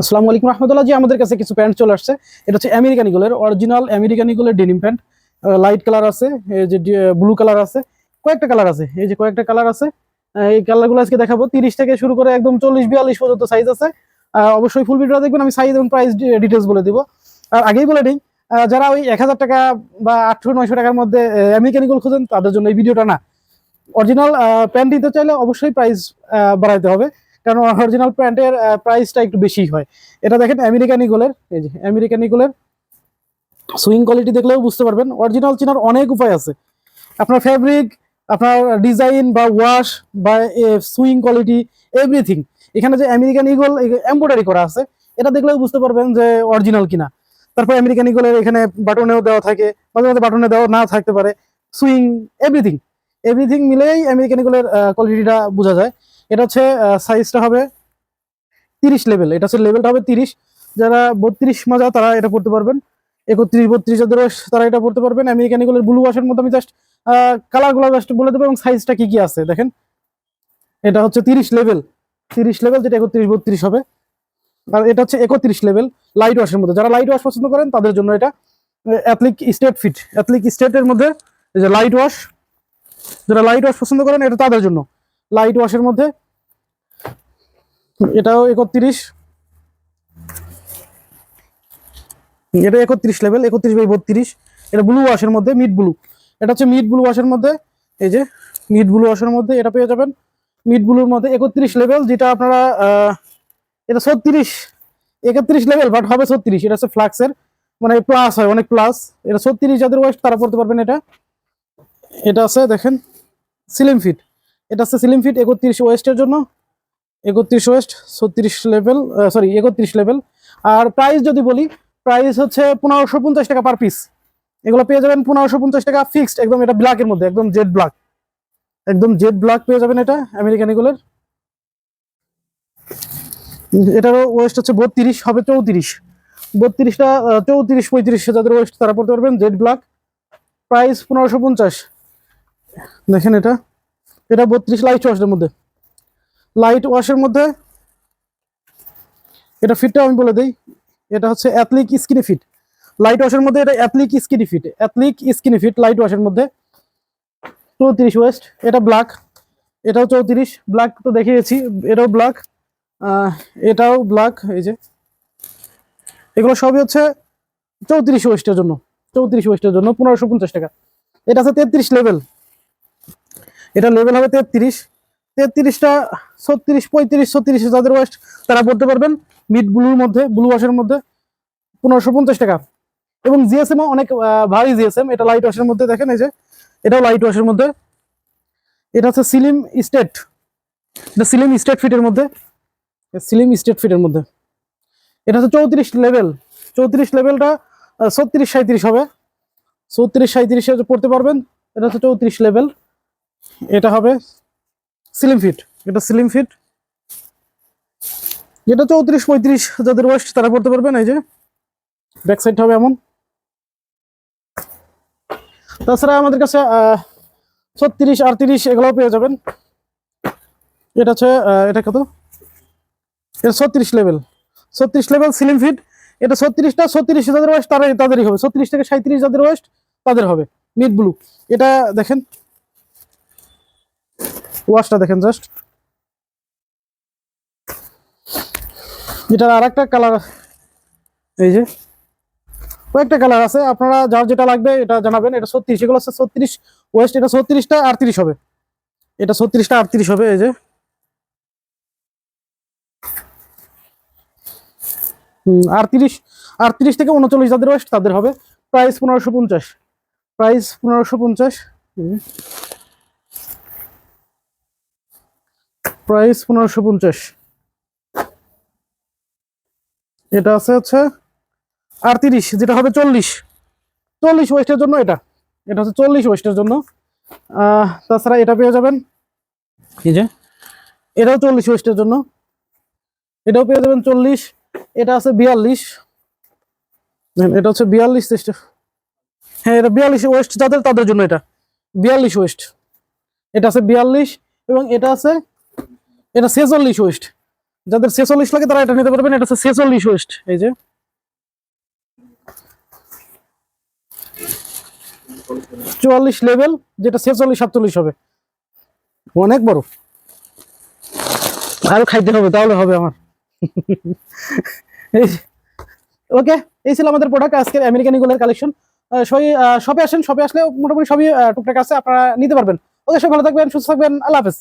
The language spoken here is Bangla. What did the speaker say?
আসসালামু আলাইকুম রহমতুল্লাহ জি, আমাদের কাছে কিছু প্যান্ট চলে আসছে। এটা হচ্ছে আমেরিকান ইগলের অরিজিনাল আমেরিকান ইগলের ডেনিম প্যান্ট লাইট কালার আছে, এই যে ব্লু কালার আছে, কয়েকটা কালার আছে, এই যে কয়েকটা কালার আছে। এই কালারগুলো আজকে দেখাবো। তিরিশ থেকে শুরু করে একদম চল্লিশ, বিয়াল্লিশ পর্যন্ত সাইজ আছে। অবশ্যই ফুল ভিডিও দেখবেন, আমি সাইজ এবং প্রাইস ডিটেলস বলে দিব। আর আগেই বলে নিই যারা ওই এক হাজার টাকা বা আটশো, নয়শো টাকার মধ্যে আমেরিকান ইগল খোঁজেন, তাদের জন্য এই ভিডিওটা না। অরিজিনাল প্যান্ট নিতে চাইলে অবশ্যই প্রাইস বাড়াইতে হবে। কারণ অরিজিনাল প্যান্টের প্রাইসটা একটু বেশি হয়। এটা দেখেন আমেরিকান ইগলের এই যে আমেরিকান ইগলের সুইং কোয়ালিটি দেখলেও বুঝতে পারবেন। অরিজিনাল চেনার অনেক উপায় আছে। আপনার ফ্যাব্রিক আপনার ডিজাইন বা ওয়াশ বা সুইং কোয়ালিটি এভরিথিং এখানে যে আমেরিকান ইগল এমব্রয়ডারি করা আছে, এটা দেখলেও বুঝতে পারবেন যে অরিজিনাল কিনা। তারপর আমেরিকান ইগলের এখানে বাটনেও দেওয়া থাকে, মাঝে মাঝে বাটনে দেওয়া না থাকতে পারে। সুইং এভরিথিং এভরিথিং মিলেই আমেরিকান ইগলের কোয়ালিটিটা বোঝা যায়। এটা হচ্ছে সাইজটা হবে তিরিশ লেভেল এটা হচ্ছে লেভেলটা হবে তিরিশ। যারা বত্রিশ মাজা তারা এটা পড়তে পারবেন। একত্রিশ, বত্রিশ যাদের তারা এটা পড়তে পারবেন। আমেরিকান ইগলের ব্লু ওয়াশের মধ্যে আমি জাস্ট কালারগুলো জাস্ট বলে দেবো এবং সাইজটা কি কি আছে, দেখেন। এটা হচ্ছে তিরিশ লেভেল তিরিশ লেভেল যেটা একত্রিশ, বত্রিশ হবে। আর এটা হচ্ছে একত্রিশ লেভেল লাইট ওয়াশের মধ্যে যারা লাইট ওয়াশ পছন্দ করেন, তাদের জন্য এটা অ্যাথলিক স্টেট ফিট অ্যাথলিক স্টেটের মধ্যে যে লাইট ওয়াশ যারা লাইট ওয়াশ পছন্দ করেন, এটা তাদের জন্য। লাইট ওয়াশের মধ্যে। এটাও একত্রিশ। এটা একত্রিশ লেভেল একত্রিশ বাই বত্রিশ। এটা ব্লু ওয়াশের মধ্যে মিড ব্লু এটা হচ্ছে মিড ব্লু ওয়াশের মধ্যে। এই যে মিড ব্লু ওয়াশের মধ্যে এটা পেয়ে যাবেন। মিড ব্লুর মধ্যে একত্রিশ লেভেল যেটা আপনারা এটা ছত্রিশ। একত্রিশ লেভেল বাট হবে ছত্রিশ। এটা হচ্ছে ফ্লাক্সের মানে প্লাস হয়, অনেক প্লাস এটা ছত্রিশ যাদের ওয়েস্ট তারা পড়তে পারবেন এটা। এটা আছে, দেখেন সিলিম ফিট এটা হচ্ছে সিলিম ফিট একত্রিশ ওয়েস্টের জন্য। একত্রিশ ওয়েস্ট ছত্রিশ লেভেল সরি একত্রিশ লেভেল আর প্রাইস যদি বলি প্রাইস হচ্ছে পনেরোশো পঞ্চাশ টাকা পার পিস এগুলো পেয়ে যাবেন পনেরোশো পঞ্চাশ টাকা ফিক্সড একদম এটা ব্ল্যাকের মধ্যে, একদম জেড ব্ল্যাক একদম জেড ব্ল্যাক পেয়ে যাবেন এটা আমেরিকান এগুলোর এটারও ওয়েস্ট হচ্ছে বত্রিশ, হবে চৌত্রিশ। বত্রিশটা চৌত্রিশ, পঁয়ত্রিশ যাদের ওয়েস্ট তারা পড়তে পারবেন জেড ব্ল্যাক প্রাইস পনেরোশো পঞ্চাশ। দেখেন এটা। এটা বত্রিশ লাইট ওয়াশের মধ্যে। লাইট ওয়াশের মধ্যে এটা ফিটটা আমি বলে দিই, এটা হচ্ছে অ্যাথলিক স্কিনি ফিট লাইট ওয়াশের মধ্যে এটা athletic skinny fit athletic skinny fit light ওয়াশের মধ্যে। চৌত্রিশ ওয়েস্ট এটা ব্ল্যাক এটাও চৌত্রিশ ব্ল্যাক তো দেখিয়েছি, এটাও ব্ল্যাক এটাও ব্ল্যাক এই যে। এগুলো সবই হচ্ছে চৌত্রিশ ওয়েস্টের জন্য, চৌত্রিশ ওয়েস্টের জন্য পনেরোশো পঞ্চাশ টাকা। এটা আছে তেত্রিশ লেভেল এটা লেভেল হবে তেত্রিশ। তেত্রিশটা, ছত্রিশ, পঁয়ত্রিশ, ছত্রিশ যাদের ওয়েস্ট তারা পড়তে পারবেন মিড ব্লুর মধ্যে ব্লু ওয়াশের মধ্যে পনেরোশো পঞ্চাশ টাকা। এবং জিএসএম অনেক ভারী জিএসএম এটা লাইট ওয়াশের মধ্যে দেখেন এই যে, এটাও লাইট ওয়াশের মধ্যে। এটা হচ্ছে সিলিম স্টেট এটা সিলিম স্টেট ফিটের মধ্যে। সিলিম স্টেট ফিটের মধ্যে। এটা হচ্ছে চৌত্রিশ লেভেল চৌত্রিশ লেভেলটা ছত্রিশ সাঁত্রিশ হবে। চৌত্রিশ সাঁত্রিশে পড়তে পারবেন, এটা হচ্ছে চৌত্রিশ লেভেল এটা হবে স্লিম ফিট এটা স্লিম ফিট যেটা চৌত্রিশ পঁয়ত্রিশ যাদের ওয়েস্ট তারা পড়তে পারবেন, এই যে ব্যাক সাইড হবে এমন। তাছাড়া আমাদের কাছে ছত্রিশ, আটত্রিশ এগুলোও পেয়ে যাবেন। এটা হচ্ছে এটা কত? এটা ছত্রিশ লেভেল ছত্রিশ লেভেল স্লিম ফিট এটা ছত্রিশটা ছত্রিশ যাদের ওয়েস্ট তারাই, তাদেরই হবে। ছত্রিশ থেকে সাঁত্রিশ যাদের ওয়েস্ট তাদের হবে। মিড ব্লু এটা দেখেন ওয়াশটা দেখেন জাস্ট এটার আর একটা কালার এই যে, কয়েকটা কালার আছে। আপনারা যার যেটা লাগবে এটা জানাবেন। এটা ছত্রিশ, এগুলো হচ্ছে ছত্রিশ ওয়েস্ট এটা ছত্রিশটা আটত্রিশ হবে। এটা ছত্রিশটা আটত্রিশ হবে, এই যে। আটত্রিশ আটত্রিশ থেকে উনচল্লিশ যাদের ওয়েস্ট তাদের হবে। প্রাইস পনেরোশো পঞ্চাশ। প্রাইস পনেরোশো পঞ্চাশ। প্রাইস পনেরোশো পঞ্চাশ। এটা আছে হচ্ছে আটত্রিশ যেটা হবে চল্লিশ। চল্লিশ ওয়েস্টের জন্য এটা। এটা হচ্ছে চল্লিশ ওয়েস্টের জন্য। তাছাড়া এটা পেয়ে যাবেন। এই যে এটাও চল্লিশ ওয়েস্টের জন্য। এটাও পেয়ে যাবেন চল্লিশ। এটা আছে বিয়াল্লিশ। দেখেন, এটা হচ্ছে বিয়াল্লিশ হ্যাঁ এটা বিয়াল্লিশ ওয়েস্ট যাদের তাদের জন্য এটা। বিয়াল্লিশ ওয়েস্ট এটা আছে বিয়াল্লিশ এবং এটা আছে এটা ছেচল্লিশ ওয়েস্ট যাদের ছেচল্লিশ লাগে তারা এটা নিতে পারবেন। এটা হচ্ছে ছেচল্লিশ ওয়েস্ট এই যে। চুয়াল্লিশ লেভেল যেটা ছেচল্লিশ, সাতচল্লিশ হবে। অনেক বড়। আরও খাইতে হবে, তাহলে হবে আমার। ওকে, এই ছিল আমাদের প্রোডাক্ট আজকের আমেরিকান ইগলের কালেকশন সবই শপে আসেন শপে আসলে মোটামুটি সবই টুকটাক আছে, আপনারা নিতে পারবেন। ওকে সব ভালো থাকবেন, সুস্থ থাকবেন, আল্লাহ হাফেজ।